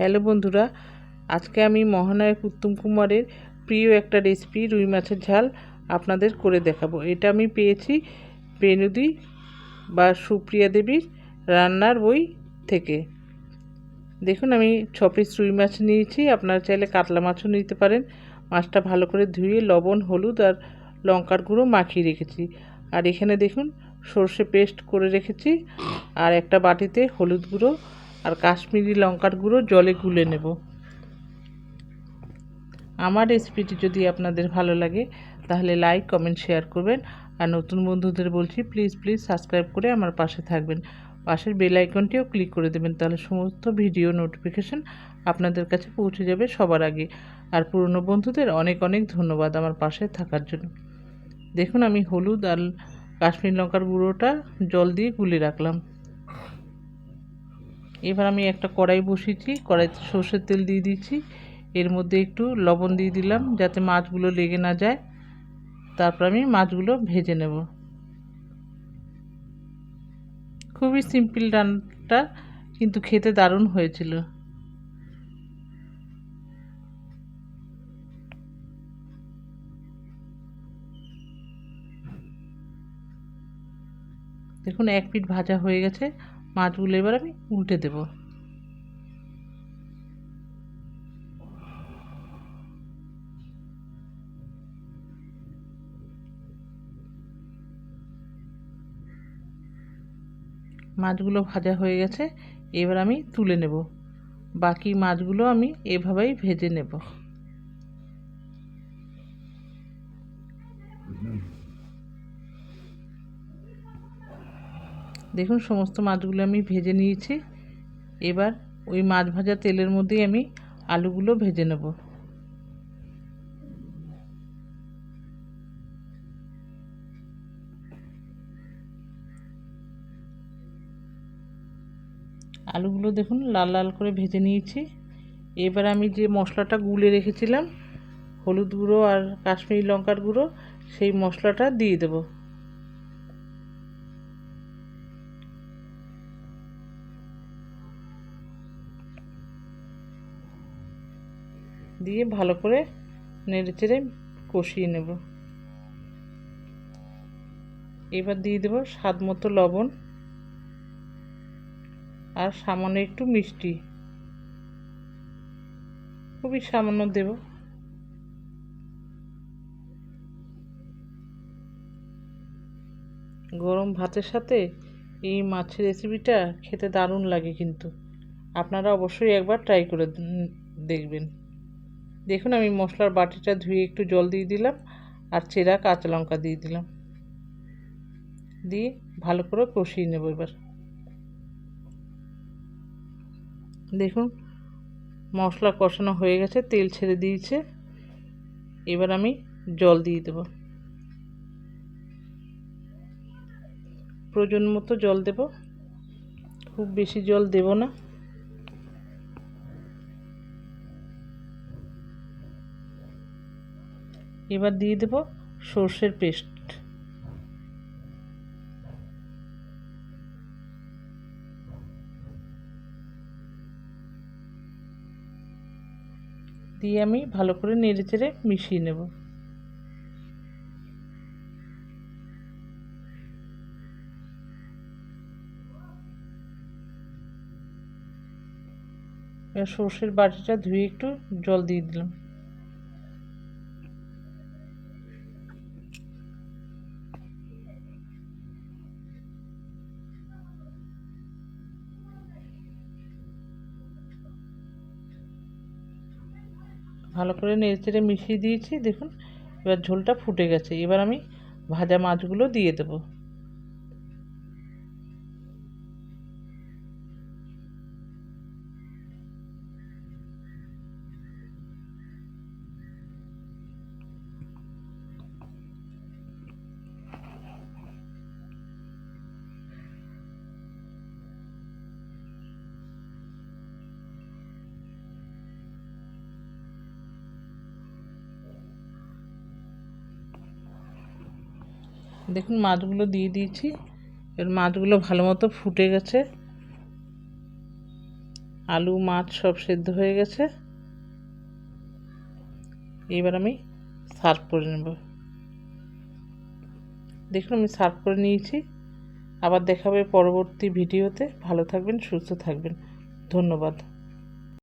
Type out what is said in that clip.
Hello বন্ধুরা, আজকে আমি মহানায়ক উত্তম কুমারের প্রিয় একটা রেসিপি রুই মাছের ঝাল আপনাদের করে দেখাবো। এটা আমি পেয়েছি বেনুদি বা সুপ্রিয়া দেবীর রান্নার বই থেকে। দেখুন, আমি ছ পিস রুই মাছ নিয়েছি। আপনারা চাইলে কাতলা মাছও নিতে পারেন। মাছটা ভালো করে ধুয়ে লবণ, হলুদ আর লঙ্কার গুঁড়ো মাখিয়ে রেখেছি। আর এখানে দেখুন, সর্ষে পেস্ট করে রেখেছি। আর একটা বাটিতে হলুদ গুঁড়ো আর কাশ্মীরি লঙ্কার গুঁড়ো জলে গুলে নেব। আমার রেসিপিটি যদি আপনাদের ভালো লাগে, তাহলে লাইক, কমেন্ট, শেয়ার করবেন। আর নতুন বন্ধুদের বলছি, প্লিজ প্লিজ সাবস্ক্রাইব করে আমার পাশে থাকবেন। পাশের বেল আইকনটিও ক্লিক করে দেবেন, তাহলে সমস্ত ভিডিও নোটিফিকেশান আপনাদের কাছে পৌঁছে যাবে সবার আগে। আর পুরনো বন্ধুদের অনেক অনেক ধন্যবাদ আমার পাশে থাকার জন্য। দেখুন, আমি হলুদ আর কাশ্মীর লঙ্কার গুঁড়োটা জল দিয়ে গুলে রাখলাম। এবার আমি একটা কড়াই বসিয়েছি, কড়াইতে সর্ষের তেল দিয়ে দিয়েছি এর মধ্যে একটু লবণ দিয়ে দিলাম যাতে মাছগুলো লেগে না যায়। তারপর আমি মাছগুলো ভেজে নেব। খুবই সিম্পল রান্নাটা, কিন্তু খেতে দারুণ হয়েছিল। দেখুন, এক পিঠ ভাজা হয়ে গেছে। মাছগুলো এবার আমি উল্টে দেব। মাছগুলো ভাজা হয়ে গেছে, এবার আমি তুলে নেব। বাকি মাছগুলো আমি এভাবেই ভেজে নেব। দেখুন, সমস্ত মাছগুলো আমি ভেজে নিয়েছি। এবার ওই মাছ ভাজা তেলের মধ্যেই আমি আলুগুলো ভেজে নেব। আলুগুলো দেখুন, লাল লাল করে ভেজে নিয়েছি। এবার আমি যে মশলাটা গুলে রেখেছিলাম, হলুদ গুঁড়ো আর কাশ্মীরি লঙ্কার গুঁড়ো, সেই মশলাটা দিয়ে দেবো। দিয়ে ভালো করে নেড়ে চেড়ে কষিয়ে নেব। এবার দিয়ে দেবো স্বাদ মতো লবণ আর সামান্য একটু মিষ্টি। খুবই সামান্য দেব। গরম ভাতের সাথে এই মাছের রেসিপিটা খেতে দারুণ লাগে কিন্তু। আপনারা অবশ্যই একবার ট্রাই করে দেখবেন। দেখুন, আমি মশলার বাটিটা ধুয়ে একটু জল দিয়ে দিলাম আর চেরা কাঁচা লঙ্কা দিয়ে দিলাম। দিয়ে ভালো করে কষিয়ে নেব এবার। দেখুন, মশলা কষানো হয়ে গেছে, তেল ছেড়ে দিয়েছে। এবার আমি জল দিয়ে দেব। প্রয়োজন মতো জল দেব। খুব বেশি জল দেব না। এবার দিয়ে দেব সর্ষের পেস্ট। দিয়ে আমি ভালো করে নেড়ে চেড়ে মিশিয়ে নেব। সর্ষের বাটিটা ধুয়ে একটু জল দিয়ে দিলাম। ভালো করে নেড়ে মিশিয়ে দিয়েছি, দেখুন, এবার ঝোলটা ফুটে গেছে। এবার আমি ভাজা মাছগুলো দিয়ে দেবো। দেখুন, মাছগুলো দিয়ে দিয়েছি। এর মাছগুলো ভালো মতো ফুটে গেছে। আলু, মাছ সব সেদ্ধ হয়ে গেছে। এবার আমি সার্ভ করে নেব। দেখুন, আমি সার্ভ করে নিয়েছি। আবার দেখাবে পরবর্তী ভিডিওতে। ভালো থাকবেন, সুস্থ থাকবেন। ধন্যবাদ।